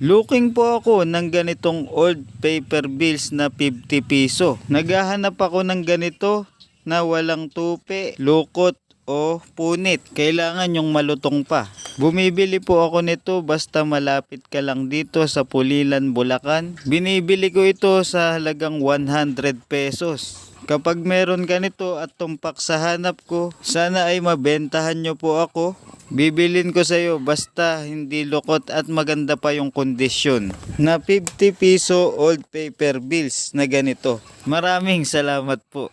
Looking po ako ng ganitong old paper bills na 50 piso. Naghahanap ako ng ganito na walang tupi, lukot o punit. Kailangan yung malutong pa. Bumibili po ako nito basta malapit ka lang dito sa Pulilan, Bulacan. Binibili ko ito sa halagang 100 pesos. Kapag meron ka nito at tumpak sa hanap ko, sana ay mabentahan nyo po ako. Bibilin ko sa iyo basta hindi lukot at maganda pa yung kondisyon. Na 50 piso old paper bills na ganito. Maraming salamat po.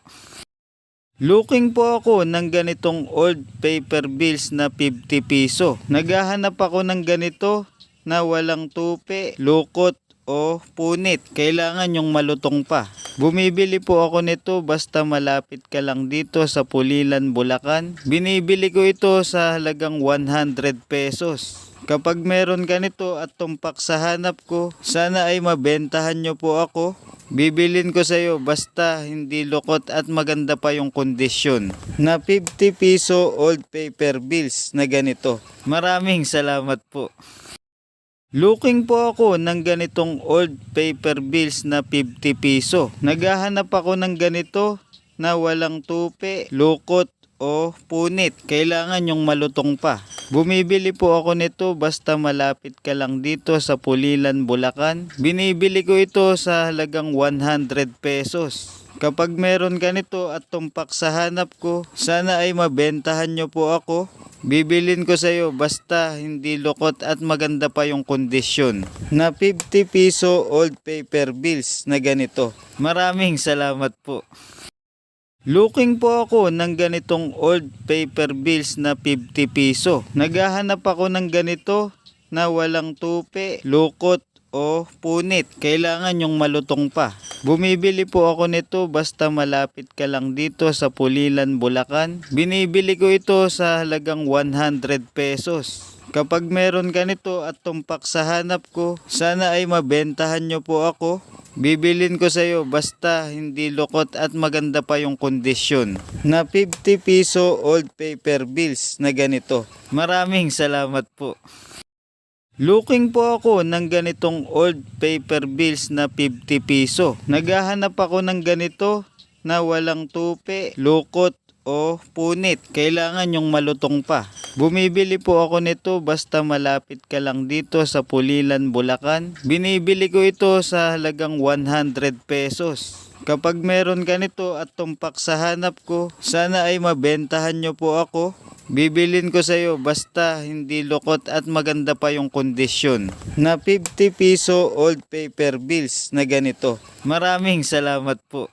Looking po ako ng ganitong old paper bills na 50 piso. Naghahanap ako ng ganito na walang tupi, lukot o punit. Kailangan yung malutong pa. Bumibili po ako nito basta malapit ka lang dito sa Pulilan, Bulacan. Binibili ko ito sa halagang 100 pesos. Kapag meron ka nito at tumpak sa hanap ko, sana ay mabentahan nyo po ako. Bibilin ko sa iyo basta hindi lukot at maganda pa yung kondisyon. Na 50 piso old paper bills na ganito. Maraming salamat po. Looking po ako ng ganitong old paper bills na 50 piso. Naghahanap ako ng ganito na walang tupi, lukot o punit. Kailangan yung malutong pa. Bumibili po ako nito basta malapit ka lang dito sa Pulilan, Bulacan. Binibili ko ito sa halagang 100 pesos. Kapag meron ka nito at tumpak sa hanap ko, sana ay mabentahan nyo po ako. Bibilin ko sa iyo basta hindi lukot at maganda pa yung kondisyon. Na 50 piso old paper bills na ganito. Maraming salamat po. Looking po ako ng ganitong old paper bills na 50 piso. Naghahanap ako ng ganito na walang tupi, lukot o punit. Kailangan yung malutong pa. Bumibili po ako nito basta malapit ka lang dito sa Pulilan, Bulacan. Binibili ko ito sa halagang 100 pesos. Kapag meron ka nito at tumpak sa hanap ko, sana ay mabentahan nyo po ako. Bibilin ko sa iyo basta hindi lukot at maganda pa yung kondisyon. Na 50 piso old paper bills na ganito. Maraming salamat po. Looking po ako ng ganitong old paper bills na 50 piso. Naghahanap ako ng ganito na walang tupi, lukot o punit. Kailangan yung malutong pa. Bumibili po ako nito basta malapit ka lang dito sa Pulilan, Bulacan. Binibili ko ito sa halagang 100 pesos. Kapag meron ka nito at tumpak sa hanap ko, sana ay mabentahan nyo po ako. Bibilin ko sa iyo basta hindi lukot at maganda pa yung kondisyon. Na 50 piso old paper bills na ganito. Maraming salamat po.